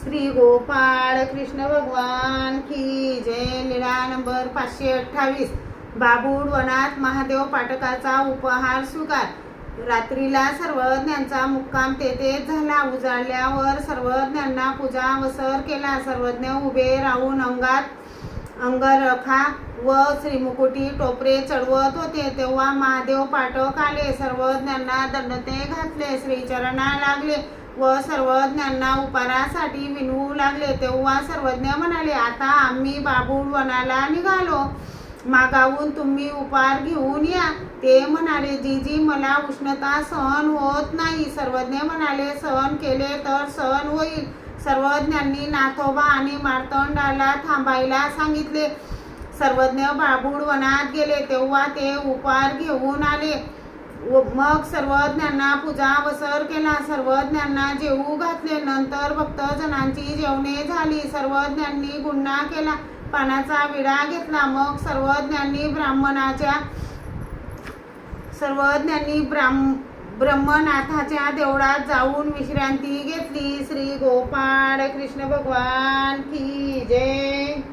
श्री गोपाळ कृष्ण भगवान की जय लीळा नंबर पाचशे अठ्ठावीस. बाबूड वनात महादेव पाटकाचा उपहार स्वीकार. रात्रीला सर्वज्ञांचा मुक्काम तेथेच झाला. उजाडल्यावर सर्वज्ञांना पूजा वसर केला. सर्वज्ञ उभे राहून अंगात अंगरखा व श्रीमुकुटी टोपरे चढवत होते. तेव्हा महादेव पाठक आले. सर्वज्ञांना दंडते घातले. श्रीचरणा लागले व सर्वज्ञांना उपारासाठी विनवू लागले. तेव्हा सर्वज्ञ म्हणाले आता आम्ही बाबूळ वनाला निघालो. मागावून तुम्ही उपार घेऊन या. ते म्हणाले जीजी मला उष्णता सहन होत नाही. सर्वज्ञ म्हणाले सहन केले तर सहन होईल. सर्वज्ञांनी नाथोबा आणि मार्तंडाला थांबायला सांगितले. सर्वज्ञ बाबूड वनात गेले तेव्हा ते उपहार घेऊन आले. व मग सर्वज्ञांना पूजा वसर केला. सर्वज्ञांना जेवू घातले. नंतर भक्तजनांची जेवणे झाली. सर्वज्ञांनी गुन्हा केला. पानाचा विडा घेतला. मग सर्वज्ञांनी ब्राह्मणाच्या सर्वज्ञांनी ब्राह्म ब्रह्मनाथाच्या देवळात जाऊन विश्रांती घेतली. श्री गोपाळ कृष्ण भगवान की जय.